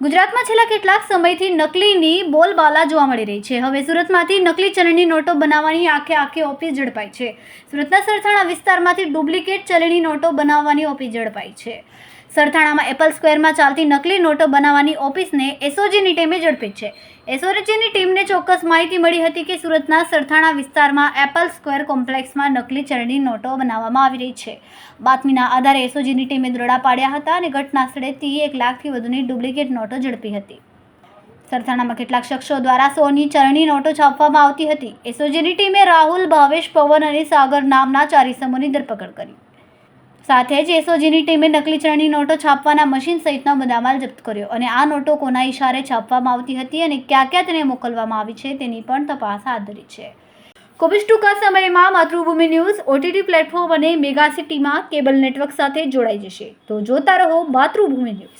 ગુજરાતમાં છેલ્લા કેટલાક સમયથી નકલીની બોલબાલા જોવા મળી રહી છે. હવે સુરતમાંથી નકલી ચલણી નોટો બનાવવાની આખે આખી ઓફિસ ઝડપાઈ છે. સુરતના સરથાણા વિસ્તારમાંથી ડુપ્લિકેટ ચલણી નોટો બનાવવાની ઓફિસ ઝડપાઈ છે. સરથાણામાં એપલ સ્ક્વેરમાં ચાલતી નકલી નોટો બનાવવાની ઓફિસને એસઓજીની ટીમે ઝડપી છે. એસઓજીની ટીમને ચોક્કસ માહિતી મળી હતી કે સુરતના સરથાણા વિસ્તારમાં એપલ સ્ક્વેર કોમ્પ્લેક્સમાં નકલી ચલણી નોટો બનાવવામાં આવી રહી છે. બાતમીના આધારે એસઓજીની ટીમે દરોડા પાડ્યા હતા અને ઘટના સ્થળેથી એક લાખથી વધુની ડુપ્લિકેટ નોટો ઝડપી હતી. સરથાણામાં કેટલાક શખ્સો દ્વારા સોની ચરણી નોટો છાપવામાં આવતી હતી. એસઓજીની ટીમે રાહુલ, ભાવેશ, પવન અને સાગર નામના ચાર ઇસમોની ધરપકડ કરી. સાથે જ એસઓજીની ટીમે નકલી ચરણી નોટો છાપવાના મશીન સહિતનો મુદ્દામાલ જપ્ત કર્યો અને આ નોટો કોના ઇશારે છાપવામાં આવતી હતી અને ક્યાં ક્યાં તેને મોકલવામાં આવી છે તેની પણ તપાસ હાથ ધરી છે. કોવિડ ટૂંકા સમયમાં માતૃભૂમિ ન્યૂઝ, ઓટીટી પ્લેટફોર્મ અને મેગા સિટીમાં કેબલ નેટવર્ક સાથે જોડાઈ જશે. તો જોતા રહો માતૃભૂમિ ન્યૂઝ.